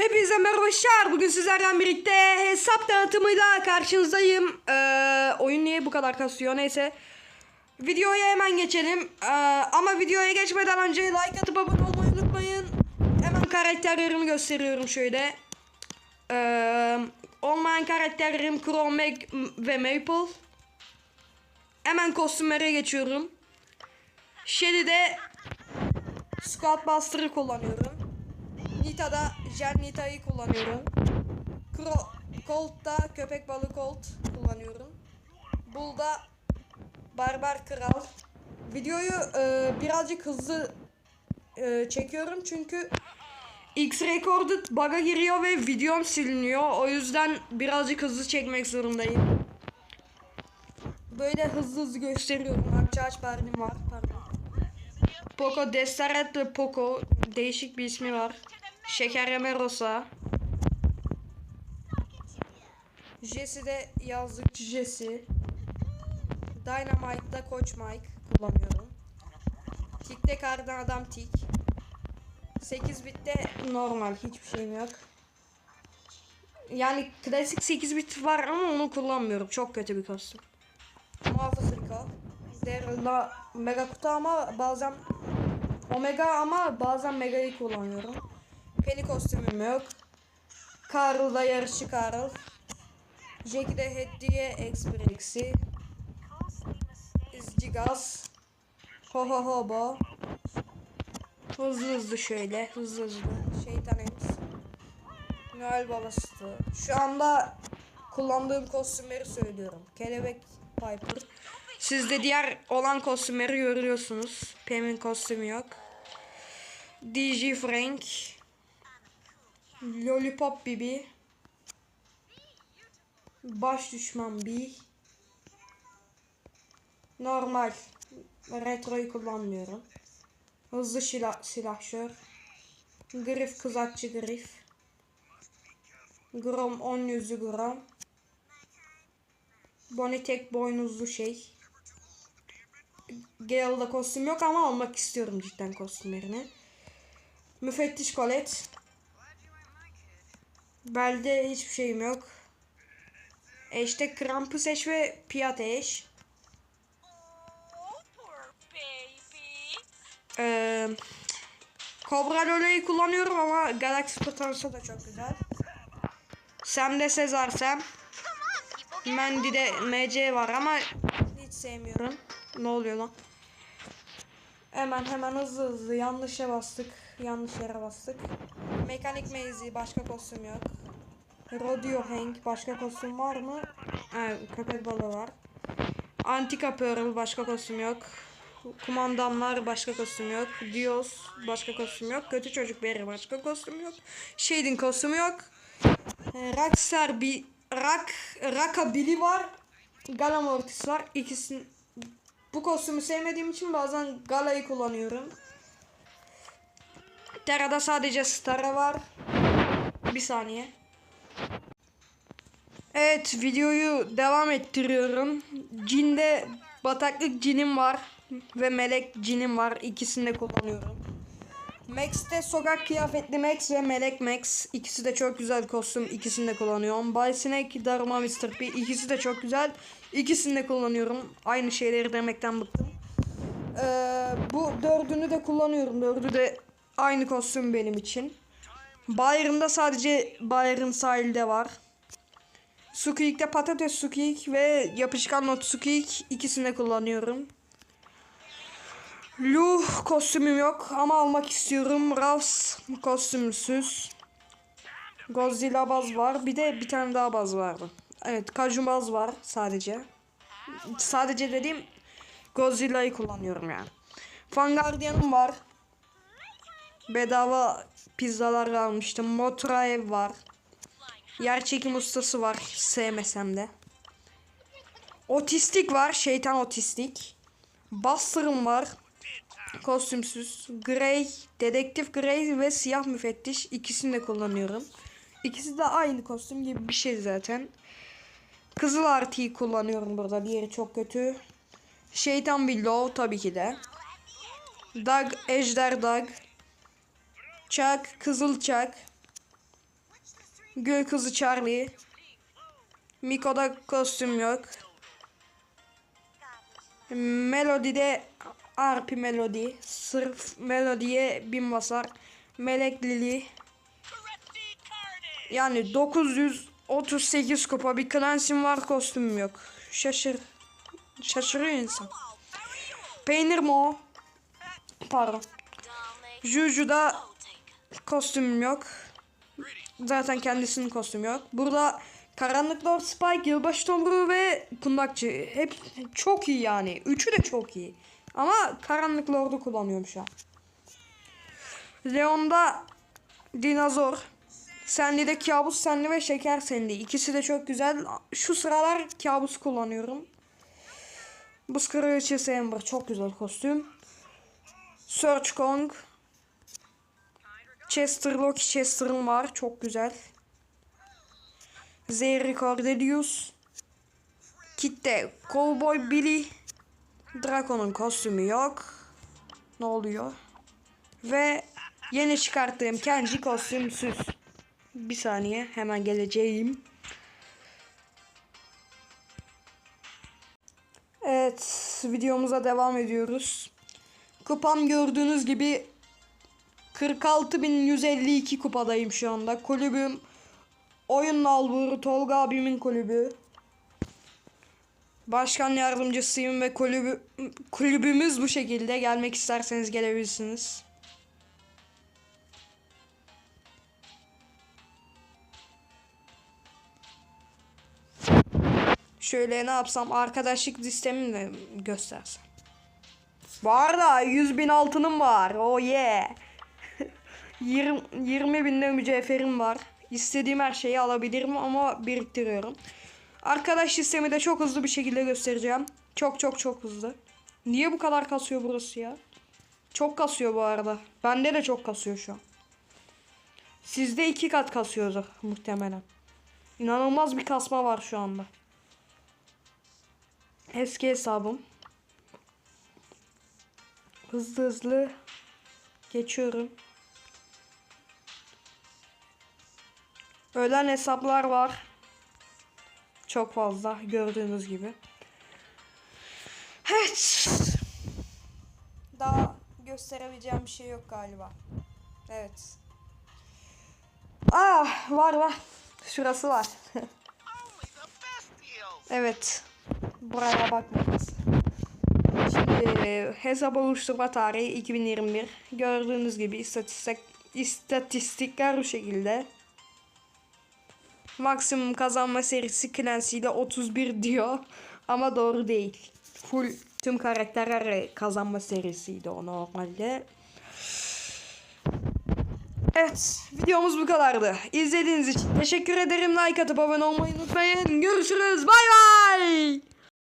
Hepinize merhaba arkadaşlar. Bugün sizlerden birlikte hesap tanıtımıyla karşınızdayım. Ee, oyun niye bu kadar kasıyor neyse. Videoya hemen geçelim. Ee, ama videoya geçmeden önce like atıp abone olmayı unutmayın. Hemen karakterlerimi gösteriyorum şöyle. Ee, olmayan karakterlerim Crow, Meg ve Maple. Hemen kostümlere geçiyorum. Shelly'de Squad Buster'ı kullanıyorum. Nita'da Jen Nita'yı kullanıyorum. Kro Colt'ta köpek balığı Colt kullanıyorum. Bull'da Barbar Kral. Videoyu e, birazcık hızlı e, çekiyorum çünkü X Recorded bug'a giriyor ve videom siliniyor. O yüzden birazcık hızlı çekmek zorundayım. Böyle hızlı hızlı gösteriyorum. Akçaağaç perdim var. Pardon. Poco Destaretto Poco değişik bir ismi var. Şekerleme Rosa. Jesse de yazlıkçı Jesse. Dynamite'da Koç Mike kullanıyorum. Tik'te kardan adam Tik. 8 bitte normal hiçbir şeyim yok. Yani klasik 8 bit var ama onu kullanmıyorum. Çok kötü bir kostüm. Muhafız Rico. Daryl'da mega kutu ama bazen Omega ama bazen Mega'yı kullanıyorum. Penny kostümüm yok. Carl'da yarışçı Carl. Jackie'de Hediye X1 X'i. Izcigaz. Ho ho ho bo. Hızlı hızlı şöyle. Hızlı hızlı. Şeytan et. Noel babası. Şu anda kullandığım kostümleri söylüyorum. Kelebek Piper. Sizde diğer olan kostümleri görüyorsunuz. Pam'in kostümü yok. DJ Frank. Lollipop Bibi. Baş düşman B. Normal. Retroyu kullanmıyorum. Hızlı silah, silahşör. Grif kızakçı Grif. Grom 10 yüzlü Grom. Bonnie tek boynuzlu şey. Gale'da kostüm yok ama almak istiyorum cidden kostümlerini. Müfettiş Colette. Belde hiçbir şeyim yok. Eşte Krampus eş ve Piyat eş. Ee, Cobra Lola'yı kullanıyorum ama Galaxy Potans'a da çok güzel. Sezar Sam. On, people. Get Mendy'de MC var ama hiç sevmiyorum. Ne oluyor lan? Hemen hemen hızlı hızlı yanlışa bastık. Yanlış yere bastık. Mekanik Mazy başka kostüm yok. Rodeo Hank başka kostüm var mı? Ha, köpek balığı var. Antika Pearl başka kostüm yok. Kumandanlar başka kostüm yok. Dios başka kostüm yok. Kötü çocuk Barry başka kostüm yok. Shading kostümü yok. E, Rockstar bir Rock Rockabilly var. Galamortis var. İkisini bu kostümü sevmediğim için bazen Gala'yı kullanıyorum. Terra'da sadece Star'a var. Bir saniye. Evet videoyu devam ettiriyorum. Cin'de bataklık cinim var. Ve melek cinim var. İkisini de kullanıyorum. Max'te sokak kıyafetli Max ve Melek Max. İkisi de çok güzel kostüm. İkisini de kullanıyorum. Bay Snake, Daruma Mr. P. İkisi de çok güzel. İkisini de kullanıyorum. Aynı şeyleri demekten bıktım. Ee, bu dördünü de kullanıyorum. Dördü de aynı kostüm benim için. Bayern'da sadece Bayern sahilde var. Sukik'te patates sukik ve yapışkan not sukik ikisini kullanıyorum. Lu kostümüm yok ama almak istiyorum. Rafs kostümsüz. Godzilla baz var. Bir de bir tane daha baz vardı. Evet Kaju baz var sadece. Sadece dediğim Godzilla'yı kullanıyorum yani. Fangardian'ım var. Bedava pizzalar almıştım. Motra ev var. Yer çekim ustası var. Sevmesem de. Otistik var. Şeytan otistik. Buster'ım var. Kostümsüz. Grey, dedektif Grey ve siyah müfettiş ikisini de kullanıyorum. İkisi de aynı kostüm gibi bir şey zaten. Kızıl artıyı kullanıyorum burada. Diğeri çok kötü. Şeytan Willow tabii ki de. Doug, Ejder Doug. Chuck, Kızıl Chuck. Gül kızı Charlie. Miko'da kostüm yok. Melody'de Arpi Melody. Sırf Melody'ye bin basar. Melek Lili. Yani 938 kupa bir Clancy'm var kostümüm yok. Şaşır. Şaşırıyor insan. Peynir mi o? Pardon. Juju'da kostümüm yok. Zaten kendisinin kostümü yok. Burada Karanlık Lord Spike, Yılbaşı Tomruğu ve Kundakçı. Hep çok iyi yani. Üçü de çok iyi. Ama Karanlık Lord'u kullanıyorum şu an. Leon'da Dinozor. Senli de kabus senli ve şeker senli. İkisi de çok güzel. Şu sıralar kabus kullanıyorum. Buz Kraliçesi Amber çok güzel kostüm. Search Kong. Chester Loki Chester'ın var. Çok güzel. Zeri Cordelius. Kit'te Cowboy Billy. Draco'nun kostümü yok. Ne oluyor? Ve yeni çıkarttığım Kenji kostümsüz. Bir saniye hemen geleceğim. Evet videomuza devam ediyoruz. Kupam gördüğünüz gibi 46.152 kupadayım şu anda. Kulübüm Oyun Nalburu Tolga abimin kulübü. Başkan yardımcısıyım ve kulübü, kulübümüz bu şekilde. Gelmek isterseniz gelebilirsiniz. Şöyle ne yapsam arkadaşlık listemi de göstersem. Bu arada 100 bin altınım var. Oh yeah. 20, 20 binde mücevherim var. İstediğim her şeyi alabilirim ama biriktiriyorum. Arkadaş sistemi de çok hızlı bir şekilde göstereceğim. Çok çok çok hızlı. Niye bu kadar kasıyor burası ya? Çok kasıyor bu arada. Bende de çok kasıyor şu an. Sizde iki kat kasıyordur muhtemelen. İnanılmaz bir kasma var şu anda. Eski hesabım. Hızlı hızlı geçiyorum. Ölen hesaplar var. Çok fazla gördüğünüz gibi. Evet. Daha gösterebileceğim bir şey yok galiba. Evet. Ah var var. Şurası var. evet. Buraya bakmayız. Şimdi hesap oluşturma tarihi 2021. Gördüğünüz gibi istatistik istatistikler bu şekilde. Maksimum kazanma serisi Clancy ile 31 diyor. Ama doğru değil. Full tüm karakterler kazanma serisiydi o normalde. Evet videomuz bu kadardı. İzlediğiniz için teşekkür ederim. Like atıp abone olmayı unutmayın. Görüşürüz. Bay bay.